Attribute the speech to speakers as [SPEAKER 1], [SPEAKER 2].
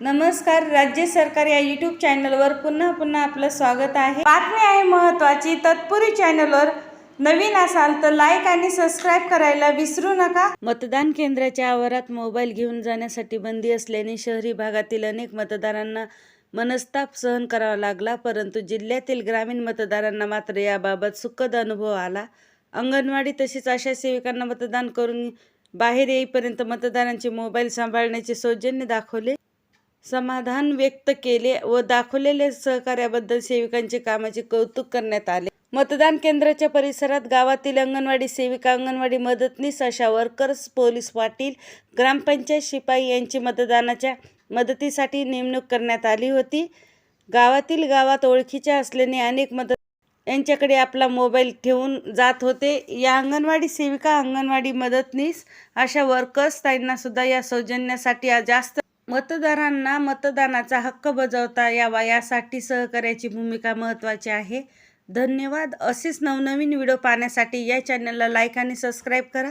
[SPEAKER 1] नमस्कार राज्य सरकार या यूट्यूब चॅनलवर पुन्हा पुन्हा आपलं स्वागत आहे. बातमी आहे महत्त्वाची तत्पुरी चॅनलवर नवीन असाल तर लाईक आणि सबस्क्राईब करायला विसरू नका. मतदान केंद्राच्या आवारात मोबाईल घेऊन जाण्यासाठी बंदी असल्याने शहरी भागातील अनेक मतदारांना मनस्ताप सहन करावा लागला परंतु जिल्ह्यातील ग्रामीण मतदारांना मात्र याबाबत सुखद अनुभव आला. अंगणवाडी तसेच अशा सेविकांना मतदान करून बाहेर येईपर्यंत मतदारांचे मोबाईल सांभाळण्याचे सौजन्य दाखवले. समाधान व्यक्त केले व दाखवलेल्या सहकार्याबद्दल सेविकांचे कामाचे कौतुक करण्यात आले. मतदान केंद्राच्या परिसरात गावातील अंगणवाडी सेविका अंगणवाडी मदतनीस अशा वर्कर्स पोलीस पाटील ग्रामपंचायत शिपाई यांची मतदानाच्या मदतीसाठी नेमणूक करण्यात आली होती. गावातील गावात ओळखीच्या असल्याने अनेक मदत यांच्याकडे आपला मोबाईल ठेवून जात होते. या अंगणवाडी सेविका अंगणवाडी मदतनीस अशा वर्कर्स ताईंना सुद्धा या सौजन्यासाठी जास्त मतदारांना मतदानाचा हक्क बजावता यावा यासाठी सहकार्याची भूमिका महत्त्वाची आहे. धन्यवाद. असेच नवनवीन व्हिडिओ पाहण्यासाठी या चॅनलला लाईक आणि सबस्क्राईब करा.